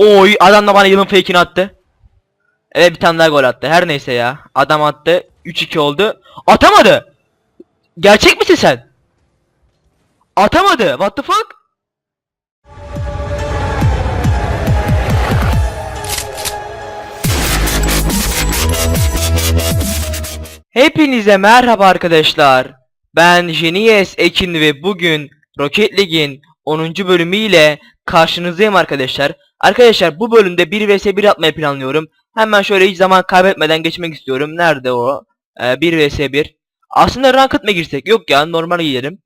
Oy adam da bana yılın fake'ini attı. Evet bir tane daha gol attı. Her neyse ya. Adam attı. 3-2 oldu. Atamadı. Gerçek misin sen? Atamadı. What the fuck? Hepinize merhaba arkadaşlar. Ben Genies Ekin ve bugün Rocket League'in 10. bölümüyle karşınızdayım arkadaşlar. Arkadaşlar bu bölümde 1 vs 1 atmayı planlıyorum. Hemen şöyle hiç zaman kaybetmeden geçmek istiyorum. Nerede o? Ee, 1 vs 1. Aslında ranked mı girsek? Yok ya normal gidelim.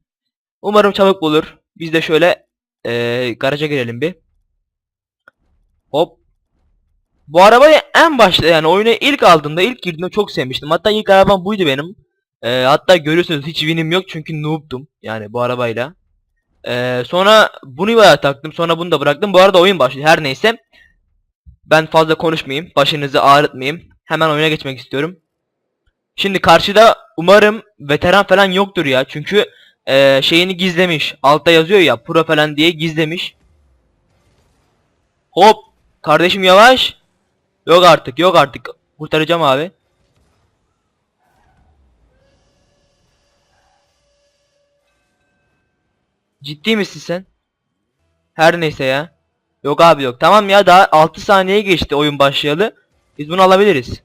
Umarım çabuk bulur. Biz de şöyle ee, garaja girelim bir. Hop. Bu arabayı en başta yani oyuna ilk aldığımda ilk girdiğimde çok sevmiştim. Hatta ilk arabam buydu benim. Ee, hatta görüyorsunuz hiç winim yok çünkü noob'tum yani bu arabayla. Ee, sonra bunu bayağı taktım sonra bunu da bıraktım. Bu arada oyun başlıyor her neyse. Ben fazla konuşmayayım başınızı ağrıtmayayım. Hemen oyuna geçmek istiyorum. Şimdi karşıda umarım veteran falan yoktur ya çünkü ee, şeyini gizlemiş. Altta yazıyor ya pro falan diye gizlemiş. Hop kardeşim yavaş. Yok artık yok artık. Kurtaracağım abi. Ciddi misin sen? Her neyse ya. Yok abi yok. Tamam ya daha 6 saniye geçti oyun başlayalı. Biz bunu alabiliriz.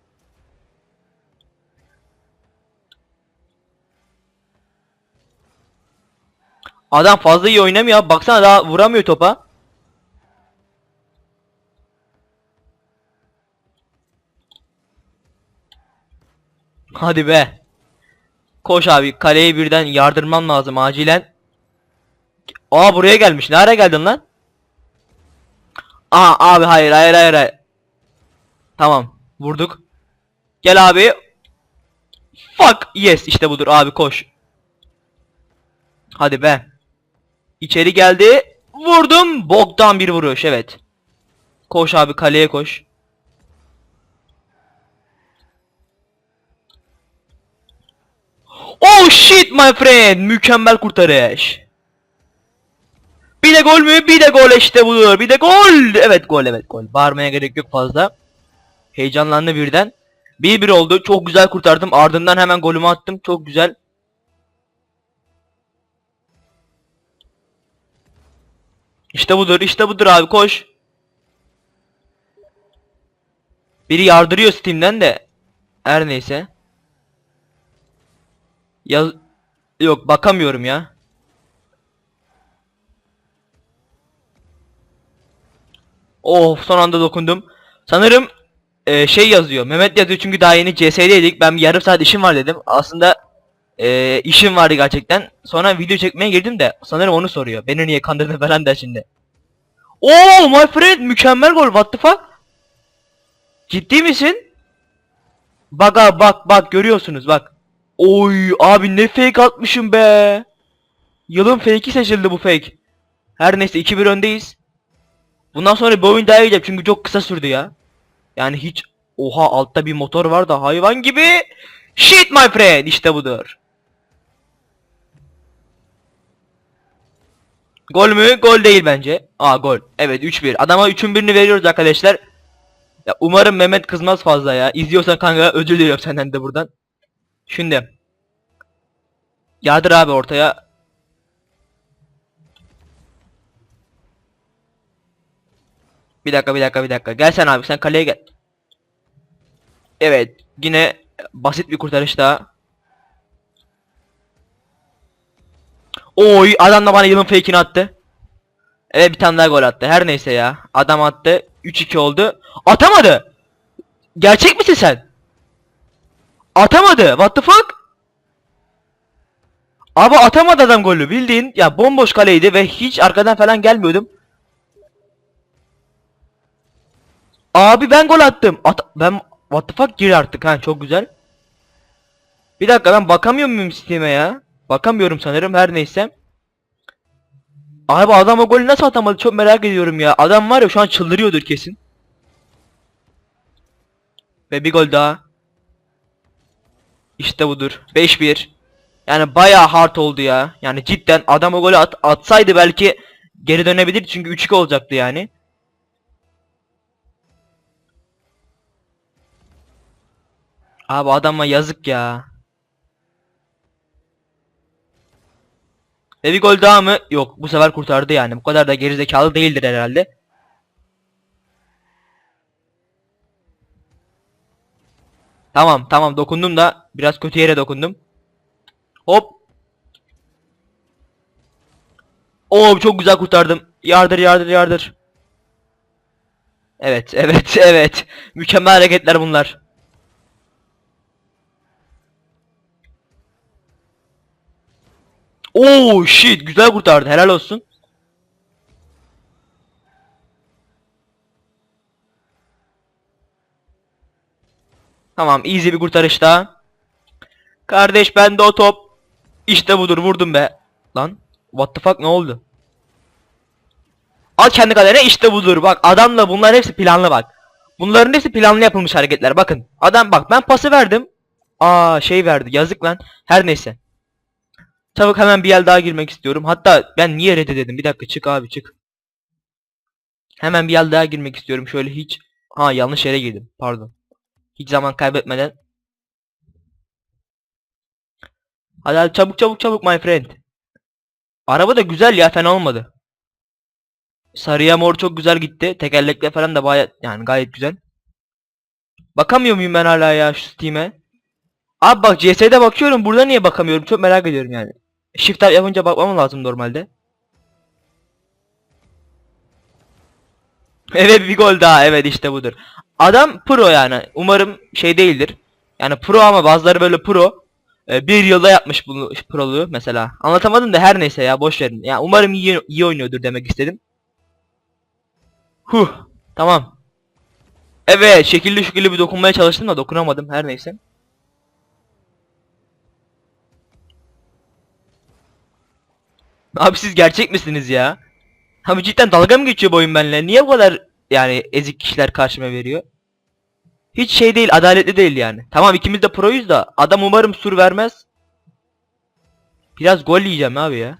Adam fazla iyi oynamıyor. Baksana daha vuramıyor topa. Hadi be. Koş abi kaleye birden yardırmam lazım acilen. Aa buraya gelmiş. Nereye geldin lan? Aa abi hayır hayır hayır hayır. Tamam vurduk. Gel abi. Fuck yes işte budur abi koş. Hadi be. İçeri geldi. Vurdum. Boktan bir vuruş evet. Koş abi kaleye koş. Oh shit my friend. Mükemmel kurtarış. Bir de gol mü? Bir de gol işte budur. Bir de gol. Evet gol evet gol. Bağırmaya gerek yok fazla. Heyecanlandı birden. 1-1 oldu. Çok güzel kurtardım. Ardından hemen golümü attım. Çok güzel. İşte budur. işte budur abi koş. Biri yardırıyor Steam'den de. Her neyse. Yaz... Yok bakamıyorum ya. Oh son anda dokundum. Sanırım e, şey yazıyor. Mehmet yazıyor çünkü daha yeni CS'deydik. Ben bir yarım saat işim var dedim. Aslında e, işim vardı gerçekten. Sonra video çekmeye girdim de sanırım onu soruyor. Beni niye kandırdın falan der şimdi. Oh my friend mükemmel gol what the fuck? Ciddi misin? Bak bak bak görüyorsunuz bak. Oy abi ne fake atmışım be. Yılın fake'i seçildi bu fake. Her neyse 2-1 öndeyiz. Bundan sonra bir oyun daha yiyeceğim çünkü çok kısa sürdü ya. Yani hiç oha altta bir motor var da hayvan gibi. Shit my friend işte budur. Gol mü? Gol değil bence. Aa gol. Evet 3-1. Adama 3'ün birini veriyoruz arkadaşlar. Ya umarım Mehmet kızmaz fazla ya. İzliyorsan kanka özür diliyorum senden de buradan. Şimdi. Yardır abi ortaya. Bir dakika bir dakika bir dakika. Gel sen abi sen kaleye gel. Evet. Yine basit bir kurtarış daha. Oy adam da bana yılın fake'ini attı. Evet bir tane daha gol attı. Her neyse ya. Adam attı. 3-2 oldu. Atamadı. Gerçek misin sen? Atamadı. What the fuck? Abi atamadı adam golü bildiğin ya bomboş kaleydi ve hiç arkadan falan gelmiyordum. Abi ben gol attım. At ben what the fuck gir artık ha çok güzel. Bir dakika ben bakamıyor muyum Steam'e ya? Bakamıyorum sanırım her neyse. Abi adam o golü nasıl atamadı çok merak ediyorum ya. Adam var ya şu an çıldırıyordur kesin. Ve bir gol daha. İşte budur. 5-1. Yani bayağı hard oldu ya. Yani cidden adam o golü at atsaydı belki geri dönebilir çünkü 3-2 olacaktı yani. Abi adama yazık ya. Ve gol daha mı? Yok bu sefer kurtardı yani. Bu kadar da gerizekalı değildir herhalde. Tamam tamam dokundum da biraz kötü yere dokundum. Hop. Oo çok güzel kurtardım. Yardır yardır yardır. Evet evet evet. Mükemmel hareketler bunlar. Oo shit güzel kurtardı helal olsun. Tamam easy bir kurtarış daha. Kardeş bende o top. İşte budur vurdum be. Lan what the fuck ne oldu? Al kendi kalene işte budur bak adamla bunlar hepsi planlı bak. Bunların hepsi planlı yapılmış hareketler bakın. Adam bak ben pası verdim. Aa şey verdi yazık lan. Her neyse. Çabuk hemen bir el daha girmek istiyorum. Hatta ben niye reddededim? Bir dakika çık abi çık. Hemen bir el daha girmek istiyorum. Şöyle hiç... Ha yanlış yere girdim. Pardon. Hiç zaman kaybetmeden. Hadi hadi çabuk çabuk çabuk my friend. Araba da güzel ya fena olmadı. Sarıya mor çok güzel gitti. Tekerlekle falan da baya yani gayet güzel. Bakamıyor muyum ben hala ya şu Steam'e? Abi bak CS'de bakıyorum. Burada niye bakamıyorum? Çok merak ediyorum yani. Shift tab yapınca bakmam lazım normalde. Evet bir gol daha. Evet işte budur. Adam pro yani. Umarım şey değildir. Yani pro ama bazıları böyle pro. Ee, bir yılda yapmış bunu proluğu mesela. Anlatamadım da her neyse ya boş verin. Ya umarım iyi, iyi oynuyordur demek istedim. Huh. Tamam. Evet şekilli şekilli bir dokunmaya çalıştım da dokunamadım her neyse. Abi siz gerçek misiniz ya? Abi cidden dalga mı geçiyor bu oyun benimle? Niye bu kadar yani ezik kişiler karşıma veriyor? Hiç şey değil, adaletli değil yani. Tamam ikimiz de proyuz da adam umarım sur vermez. Biraz gol yiyeceğim abi ya.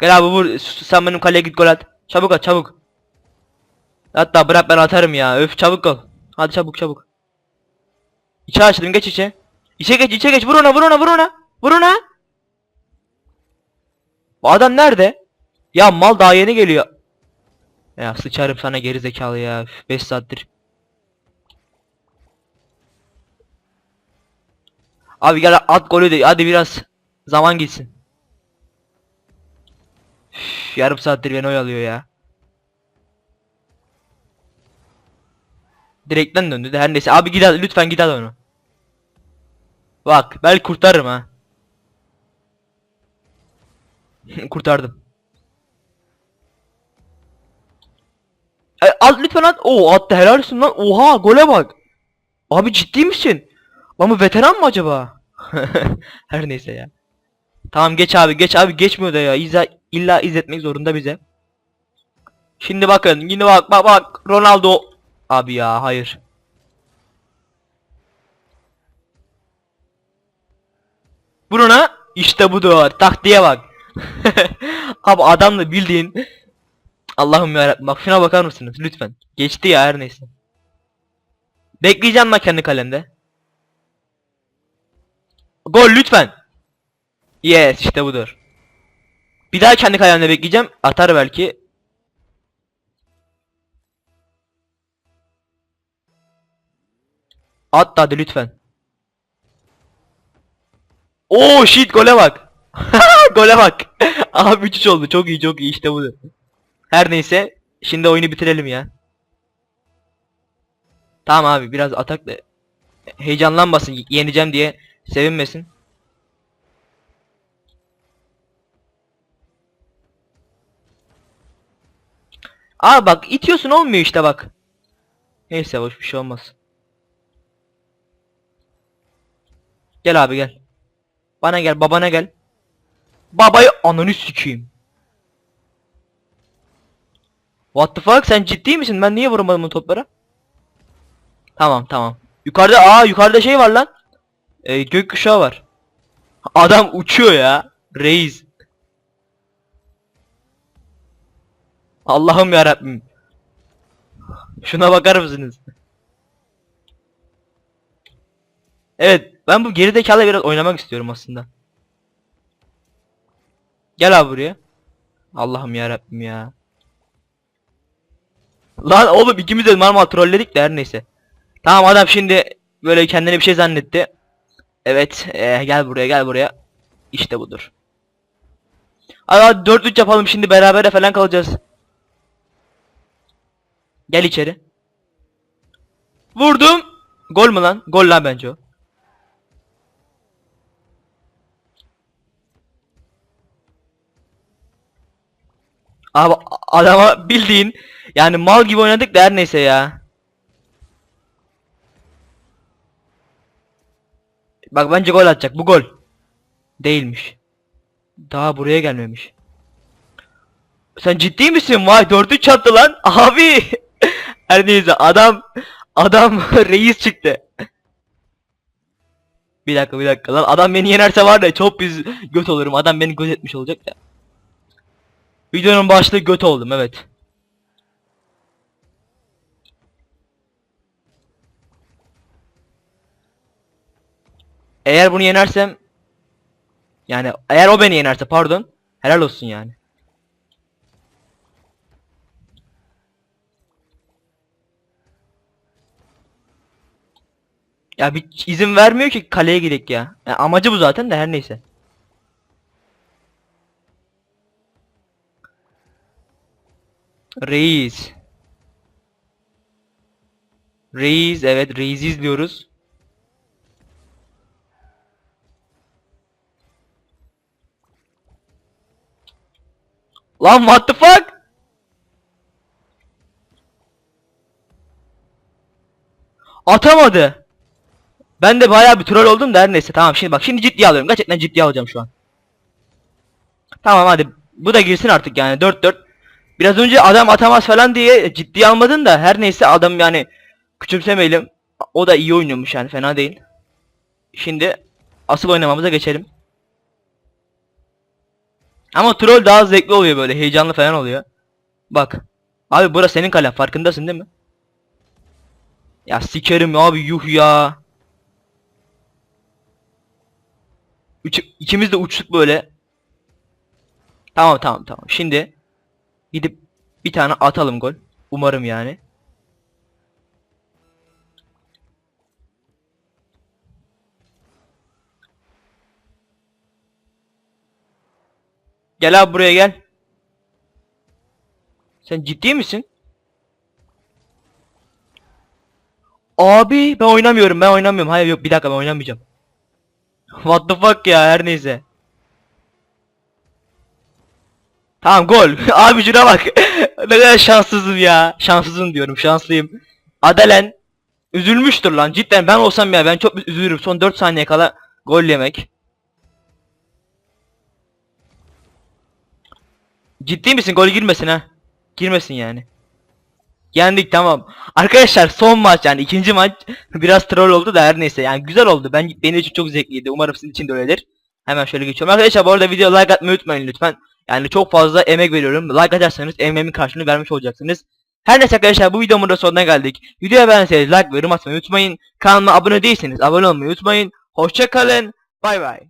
Gel abi vur sen benim kaleye git gol at. Çabuk at çabuk. Hatta bırak ben atarım ya. Öf çabuk ol. Hadi çabuk çabuk. İçe açtım geç içe. İçe geç içe geç vur ona vur ona vur ona. Vur ona. Bu adam nerede? Ya mal daha yeni geliyor. Ya sıçarım sana geri zekalı ya. 5 saattir. Abi gel at golü de hadi biraz zaman gitsin. Üf, yarım saattir beni oyalıyor ya. Direkten döndü de her neyse. Abi git lütfen git onu. Bak belki kurtarırım ha. Kurtardım. E, at lütfen at. Oo attı helal olsun lan. Oha gole bak. Abi ciddi misin? Lan bu veteran mı acaba? Her neyse ya. Tamam geç abi geç abi geçmiyor da ya. İzle, illa izletmek zorunda bize. Şimdi bakın yine bak bak bak Ronaldo. Abi ya hayır. Bruna işte budur. Taktiğe bak. Abi adam da bildiğin Allah'ım yarabbim bak şuna bakar mısınız lütfen. Geçti ya her neyse. Bekleyeceğim ben kendi kalemde. Gol lütfen. Yes işte budur. Bir daha kendi kalemde bekleyeceğim. Atar belki. At hadi lütfen. Oo shit gole bak. gole bak. Abi 3 oldu. Çok iyi çok iyi işte bu. Her neyse. Şimdi oyunu bitirelim ya. Tamam abi biraz atakla heyecanlanmasın yeneceğim diye sevinmesin. Abi bak itiyorsun olmuyor işte bak. Neyse hoş bir şey olmaz. Gel abi gel. Bana gel babana gel. Babayı ananı sikeyim. What the fuck sen ciddi misin? Ben niye vuramadım o toplara? Tamam tamam. Yukarıda aa yukarıda şey var lan. Ee, gökkuşağı var. Adam uçuyor ya. Reis. Allah'ım yarabbim. Şuna bakar mısınız? Evet, ben bu gerizekalı biraz oynamak istiyorum aslında. Gel abi buraya. Allah'ım yarabbim ya. Lan oğlum ikimiz de normal trolledik de her neyse. Tamam adam şimdi böyle kendine bir şey zannetti. Evet, eh, gel buraya gel buraya. İşte budur. Hadi 4-3 yapalım şimdi beraber falan kalacağız. Gel içeri. Vurdum. Gol mü lan? Gol lan bence o. Abi adama bildiğin yani mal gibi oynadık da her neyse ya. Bak bence gol atacak. Bu gol. Değilmiş. Daha buraya gelmemiş. Sen ciddi misin? Vay 4'ü çattı lan. Abi. Her neyse adam adam reis çıktı. Bir dakika bir dakika lan adam beni yenerse var ya çok biz göt olurum. Adam beni göt etmiş olacak da. Videonun başlığı göt oldum evet. Eğer bunu yenersem yani eğer o beni yenerse pardon helal olsun yani. Ya bir izin vermiyor ki kaleye girek ya. ya. Amacı bu zaten de her neyse. Reis. Reis evet Reis'i izliyoruz. Lan what the fuck? Atamadı. Ben de bayağı bir troll oldum da her neyse tamam şimdi bak şimdi ciddiye alıyorum. Gerçekten ciddiye alacağım şu an. Tamam hadi bu da girsin artık yani 4-4. Biraz önce adam atamaz falan diye ciddiye almadın da her neyse adam yani küçümsemeyelim. O da iyi oynuyormuş yani fena değil. Şimdi asıl oynamamıza geçelim. Ama troll daha zevkli oluyor böyle heyecanlı falan oluyor. Bak. Abi burası senin kalen farkındasın değil mi? Ya sikerim abi yuh ya. Üç, ikimiz de uçtuk böyle. Tamam tamam tamam. Şimdi gidip bir tane atalım gol. Umarım yani. Gel abi buraya gel. Sen ciddi misin? Abi ben oynamıyorum ben oynamıyorum. Hayır yok bir dakika ben oynamayacağım. What the fuck ya her neyse. Tamam gol. Abi şuna bak. ne kadar şanssızım ya. Şanssızım diyorum şanslıyım. Adelen üzülmüştür lan cidden ben olsam ya ben çok üzülürüm son 4 saniye kala gol yemek. Ciddi misin gol girmesin ha? Girmesin yani. Yendik tamam. Arkadaşlar son maç yani ikinci maç biraz troll oldu da her neyse yani güzel oldu. Ben benim için çok zevkliydi. Umarım sizin için de öyledir. Hemen şöyle geçiyorum. Arkadaşlar bu arada video like atmayı unutmayın lütfen. Yani çok fazla emek veriyorum. Like atarsanız emeğimin karşılığını vermiş olacaksınız. Her neyse arkadaşlar bu videomun da sonuna geldik. Videoya beğenseniz like ve yorum atmayı unutmayın. Kanalıma abone değilseniz abone olmayı unutmayın. Hoşça kalın. Bay bay.